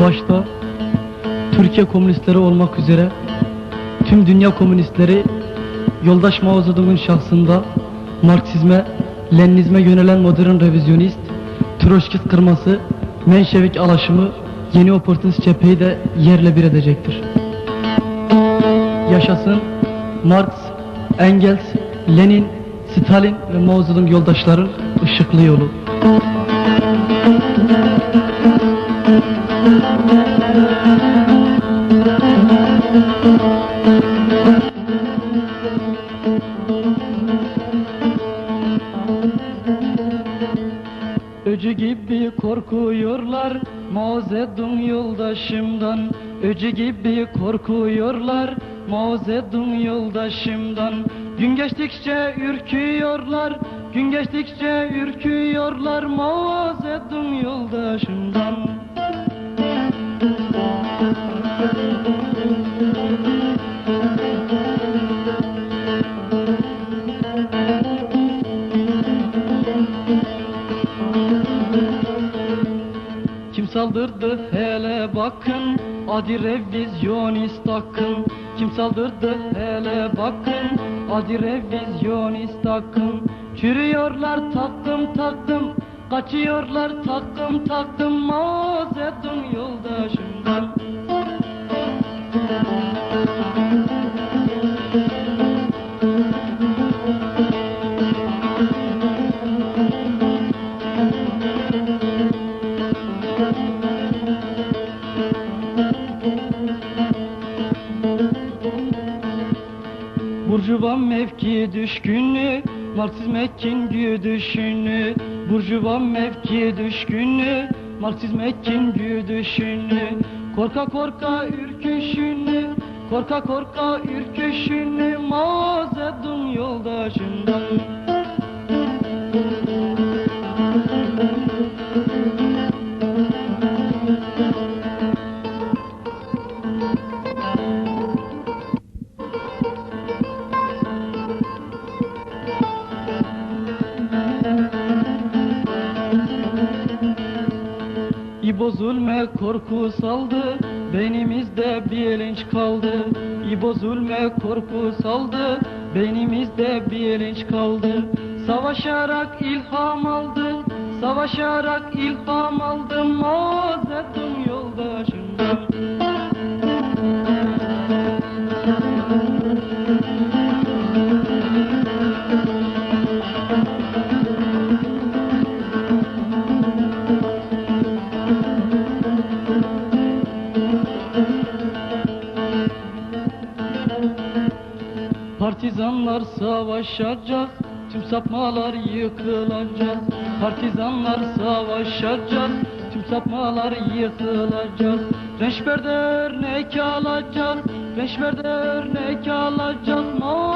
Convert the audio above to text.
Başta Türkiye komünistleri olmak üzere tüm dünya komünistleri yoldaş Mao Zedong'un şahsında Marksizme, Leninizme yönelen modern revizyonist, Troşkist kırması, Menşevik alaşımı, yeni oportunist cepheyi de yerle bir edecektir. Yaşasın Marx, Engels, Lenin, Stalin ve Mao Zedong yoldaşların ışıklı yolu. Öcü gibi korkuyorlar Mao Zedong yoldaşımdan Öcü gibi korkuyorlar Mao Zedong yoldaşımdan. Gün geçtikçe ürküyorlar Gün geçtikçe ürküyorlar. Mao Zedong yoldaşımdan. Kim saldırdı hele bakın Adi revizyonist akım Kim saldırdı? Hele bakın. Adi revizyonist akım. Çürüyorlar taktım taktım. Kaçıyorlar taktım taktım. Mazedun Burjuva mevki düşkünü Marksizme kin güdüşünü Burjuva mevki düşkünü Marksizme kin güdüşünü Korka korka ürküşünü Korka korka ürküşünü Mazedun yoldaşından İbo zulme korku saldı. Beynimizde bilinç kaldı. İbo zulme korku saldı. Beynimizde bilinç kaldı. Savaşarak ilham aldı. Savaşarak ilham aldım. Yoldaşımdan Partizanlar savaşacak, tüm sapmalar yıkılacak. Partizanlar savaşacak, tüm sapmalar yıkılacak. Reşber örnek alacak, reşber örnek alacak. Yol